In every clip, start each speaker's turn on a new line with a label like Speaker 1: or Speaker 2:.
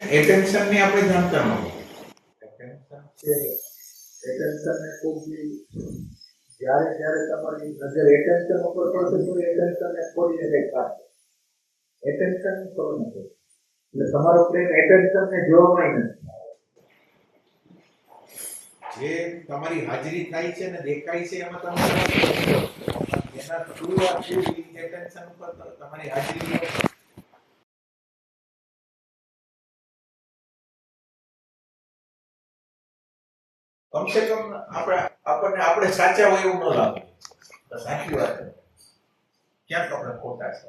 Speaker 1: એટેન્શનની આપણે જાણતા ન
Speaker 2: એટેન્શન છે. એટેન્શન ને ખૂબ જ્યારે જ્યારે તમારી નજર એટેન્શન ઉપર પડશે તો એટેન્શન ને છોડીને કંઈક કાઢશે. એટેન્શનની ખબર નથી એટલે તમારો પ્રેમ એટેન્શન ને જોવામાં નથી.
Speaker 1: જે તમારી હાજરી થાય છે ને દેખાય છે એમાં તમારે એના થ્રુ આખું એટેન્શન ઉપર તમારી હાજરી કમસે કમ આપણે આપણને આપણે સાચા હોય એવું ન લાગે. સાચી વાત. ક્યાંક આપણે ખોટા છે.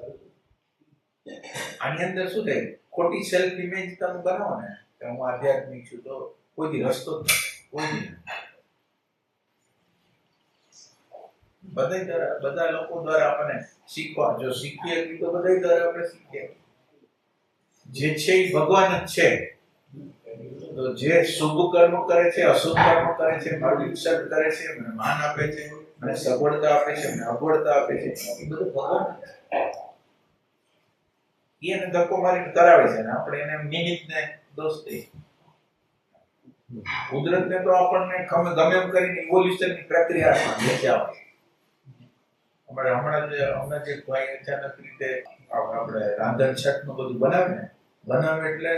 Speaker 1: આની અંદર શું થાય? ખોટી સેલ્ફ ઇમેજ તમે બનાવો ને, કે હું આધ્યાત્મિક છું, તો કોઈ રસ્તો જ કોઈ બધા દ્વારા, બધા લોકો દ્વારા આપણને શીખવા, જો શીખીએ તો બધા દ્વારા આપણે શીખીએ. જે છે એ ભગવાન જ છે. જે શુભ કર્મ કરે છે, અશુભ કર્મ કરે છે, મારું કરે છે, મને માન આપે છે, મને સગવડતા આપે છે, મને અગવડતા આપે છે, એ બધું ભગવાન એને ધક્કો મારીને કરાવે છે ને, આપણે એને નિમિત્ત ને દોષ દઈએ. કુદરતને તો આપણને ગમે એમ કરીને ઇવોલ્યુશનની પ્રક્રિયા વેચાવે અમારે હમણાં જે હમણાં જે ભાઈ અચાનક રીતે આપણે રાંધણ છઠનું બધું બનાવે ને, બનાવે એટલે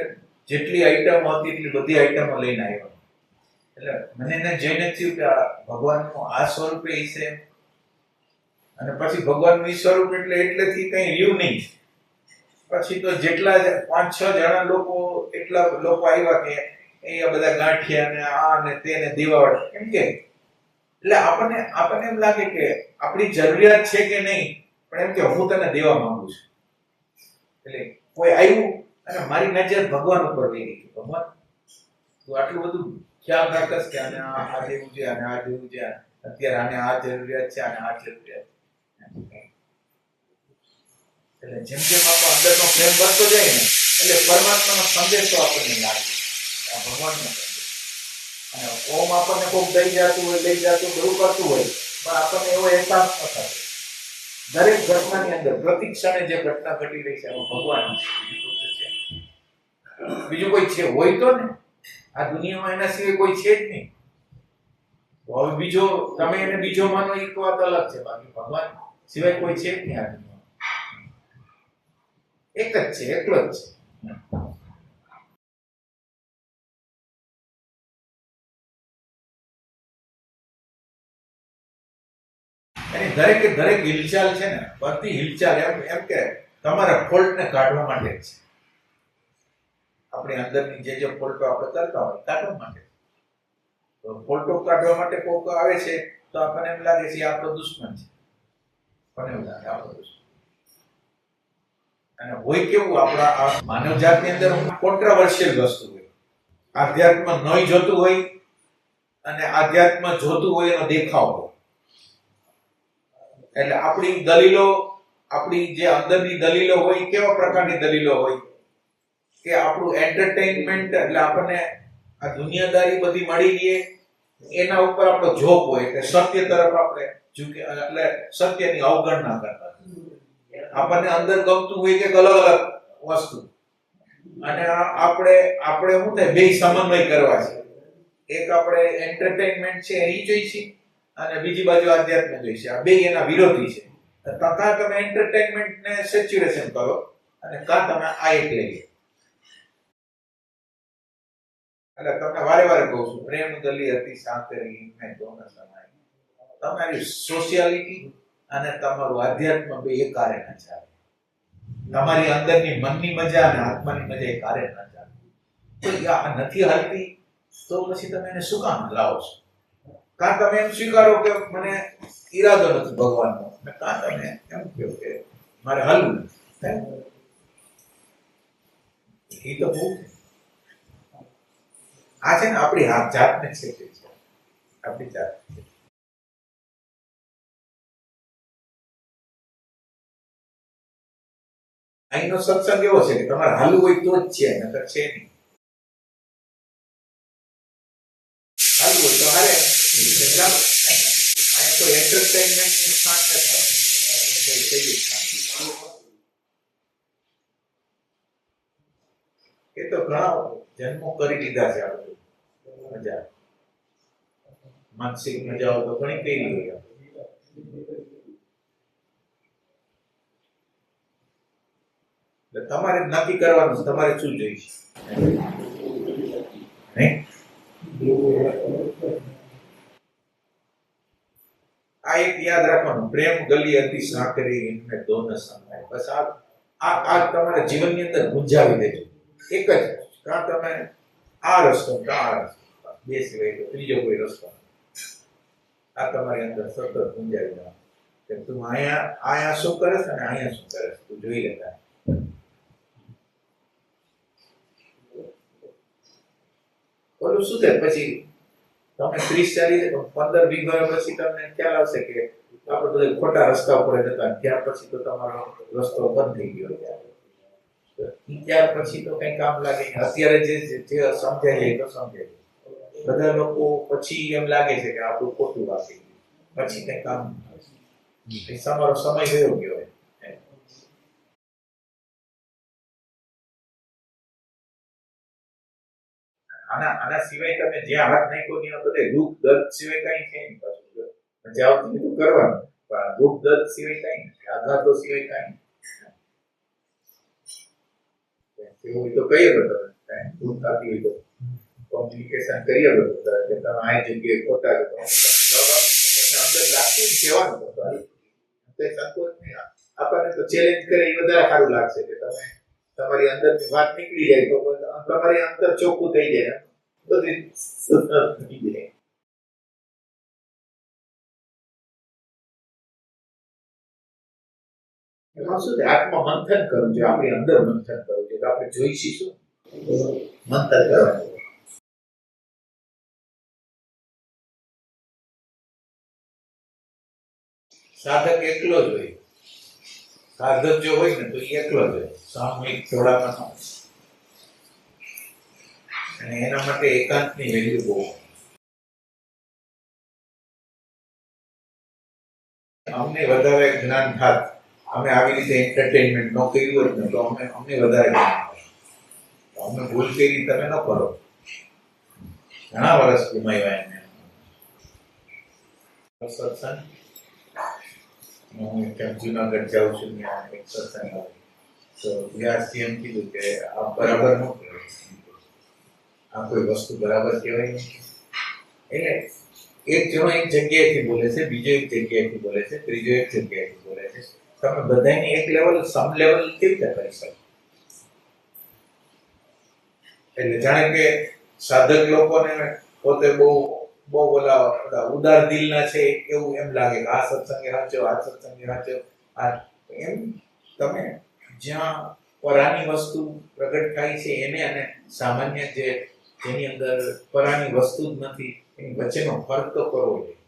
Speaker 1: જેટલી આઈટમ હતી એટલી બધી આઈટમો લઈને આવ્યો. એટલે મને એને જઈને થયું કે ભગવાનનું આ સ્વરૂપે છે. અને પછી ભગવાનનું સ્વરૂપ એટલે એટલેથી કંઈ રહ્યું નહીં. પછી તો જેટલા પાંચ છ જણા લોકો એટલા લોકો આવ્યા કે અહીંયા બધા ગાંઠિયા ને આ ને તે ને દેવાળ. કેમ કે એટલે આપણને આપણને એમ લાગે કે આપણી જરૂરિયાત છે કે નહીં. પણ એમ કે હું તને દેવા માંગુ છું. એટલે કોઈ આવ્યું અને મારી નજર ભગવાન ઉપર વહી ગઈ ભગવાન, તું આટલું બધું ખ્યાલ રાખસ કે આને આ જેવું છે, આને આ જેવું છે, અત્યારે આને આ જરૂરિયાત છે, આને આ જરૂરિયાત છે. એટલે જેમ જેમ આપણો અંદરનો પ્રેમ વધતો જાય ને, એટલે પરમાત્માનો સંદેશો આપણને લાગે. આ ભગવાનનો સંદેશ. અને ઓમ આપણને કોક દઈ જતું હોય, લઈ જતું બધું કરતું હોય, પણ આપણને એવો અહેસાસ ન થાય. દરેક ઘટનાની અંદર પ્રતિક્ષણે જે ઘટના ઘટી રહી છે, એમાં ભગવાન છે. બીજું કોઈ છે? હોય તો ને. આ દુનિયામાં એના સિવાય કોઈ છે જ નહીં. હવે બીજો, તમે એને બીજો માનો, એક વાત અલગ છે. બાકી ભગવાન સિવાય કોઈ છે જ નહીં આ દુનિયામાં. એક જ છે, એકલો જ છે. એની દરેકે દરેક હિલચાલ છે ને બધી હિલચાલ, એમ એમ કે તમારા ફોલ્ટને કાઢવા માટે છે. આપણી અંદરની જે જે ફોલ્ટો આપણે કરતા હોય, કાઢવા માટે. ફોલ્ટો કાઢવા માટે કોક આવે છે, તો આપણને એમ લાગે છે આપણો દુશ્મન છે. પણ એવું લાગે? આપણો દુશ્મન. અને હોય કેવું, આપણા માનવ જાતની અંદર કોન્ટ્રાવર્શિયલ વસ્તુ હોય. આધ્યાત્મ નહીં જોતું હોય અને આધ્યાત્મ જોતું હોય એનો દેખાવ હોય. એટલે આપણી દલીલો, આપણી જે અંદરની દલીલો હોય કેવા પ્રકારની દલીલો હોય? કે આપણું એન્ટરટેનમેન્ટ એટલે આપણને આ દુનિયાદારી બધી મળી ગઈ એના ઉપર આપણો જોક હોય એટલે સત્ય તરફ આપણે ઝૂકે એટલે સત્યની અવગણના કરતા. આપણને અંદર ગમતું હોય કે અલગ અલગ વસ્તુ. અને આપણે આપણે શું થાય? બે સમન્વય કરવા છે. એક આપણે એન્ટરટેનમેન્ટ છે એ જોઈશે અને બીજી બાજુ આધ્યાત્મ જોઈશે આ બે એના વિરોધી છે. તથા તમે entertainment ને સેચ્યુરેશન કરો અને કાં તમે આ એક લઈ એટલે તમને વારે વારે કહું છું, પ્રેમ ગલી હતી શાંત રહી, મેં દોન સમાય. તમારી સોશિયાલિટી અને તમારું આધ્યાત્મ બે એક કારે ન ચાલે તમારી અંદરની મનની મજા અને આત્માની મજા એ કારે ન ચાલે તો આ નથી હાલતી, તો પછી તમે એને શું કામ લાવો છો? કાં તમે એમ સ્વીકારો કે મને ઈરાદો નથી ભગવાનનો? અને કાં તમે એમ કહો કે મારે હલવું. એ તો બહુ આ છે ને આપણી હાથ જાતને છે. આપણી જાત અહીંનો સત્સંગ એવો છે કે તમારે હાલવું હોય તો જ છે, નકર છે નહીં. તો હાલે. એ તો ઘણા જન્મો કરી લીધા છે આપણે મજા. માનસિક મજાઓ તો ઘણી કઈ એટલે તમારે નક્કી કરવાનું છે, તમારે શું જોઈશે આ એક યાદ રાખવાનું, પ્રેમ ગલી અતિ સાંકરી એમને દોન સમાય. બસ આ આ તમારા જીવનની અંદર ગુંજાવી દેજો. એક જ કાં તમે આ રસ્તો કાં આ રસ્તો બે સિવાય તો ત્રીજો કોઈ રસ્તો નથી. આ તમારી અંદર સતત ગુંજાવી દેવાનું કે તું અહીંયા અહીંયા શું કરે છે અને અહીંયા શું કરે છે તું જોઈ લેતા ઓલું શું થાય પછી તમે ત્રીસ ચાલીસ પંદર વીસ વર્ષ પછી તમને ખ્યાલ આવશે કે આપણે બધા ખોટા રસ્તા ઉપર જતા ત્યાર પછી તો તમારો રસ્તો બંધ થઈ ગયો ત્યારે. ત્યાર પછી તો કઈ કામ લાગે અત્યારે જે જે સમજાય તો સમજાય બધા લોકો પછી એમ લાગે છે કે આપણું ખોટું વાપરી પછી કઈ કામ તમારો સમય ગયો ગયો. આના આના સિવાય તમે જ્યાં હાથ નાખ્યો ત્યાં બધે દુઃખ દર્દ સિવાય કઈ છે નહીં પાછું. જો. મજા આવતી હોય તો કરવાનું. પણ દુઃખ દર્દ સિવાય કઈ આઘાતો સિવાય કઈ નથી એવું તો કહીએ બધા દુઃખ થતી હોય તો કોમ્યુનિકેશન કરીએ બધા, કે તમે આ જગ્યાએ ખોટા છો જવાબ આપી અંદર લાગતું જ કહેવાનું બધું. તે સંકોચ નહીં આપણને તો ચેલેન્જ કરે એ વધારે સારું લાગશે કે તમે તમારી અંદરની વાત નીકળી જાય તો તમારી અંતર ચોખ્ખું થઈ જાય બધી થઈ જાય એમાં શું આત્મા કરવું છે આપણી અંદર મંથન કરવું છે આપણે જોઈ શું? મંથન કરવાનું. સાધક એકલો જ હોય. સાધક જો હોય ને તો એ એકલો જ હોય. સામૂહિક ન અને એના માટે એકાંતની વેલ્યુ બહુ અમને વધારે જ્ઞાન થાત. અમે આવી રીતે એન્ટરટેનમેન્ટ ન કર્યું હોત ને તો અમે અમને વધારે જ્ઞાન થાત. તો અમે ભૂલ કરી તમે ન કરો ઘણા વર્ષ ગુમાવ્યા એને સત્સંગ હું ક્યાંક જુનાગઢ જાઉં છું ત્યાં એક સત્સંગ આવે તો વ્યાસજી એમ કીધું કે આ બરાબર ન કહેવાય આ કોઈ વસ્તુ બરાબર કહેવાય નહીં એટલે એક જણો એક જગ્યાએથી બોલે છે બીજો એક જગ્યાએથી બોલે છે ત્રીજો એક જગ્યાએથી બોલે છે તમે બધાની એક લેવલ સમ લેવલ કેવી રીતે કરી શકો? એટલે જાણે કે સાધક લોકોને પોતે બહુ બહુ ઓલા બધા ઉદાર દિલના છે, એવું એમ લાગે કે આ સત્સંગે સાચો, આ સત્સંગે રાચ્યો આ એમ તમે જ્યાં પરાની વસ્તુ પ્રગટ થાય છે એને અને સામાન્ય જે, જેની અંદર પરાની વસ્તુ જ નથી, એની વચ્ચેનો ફરક તો કરવો જોઈએ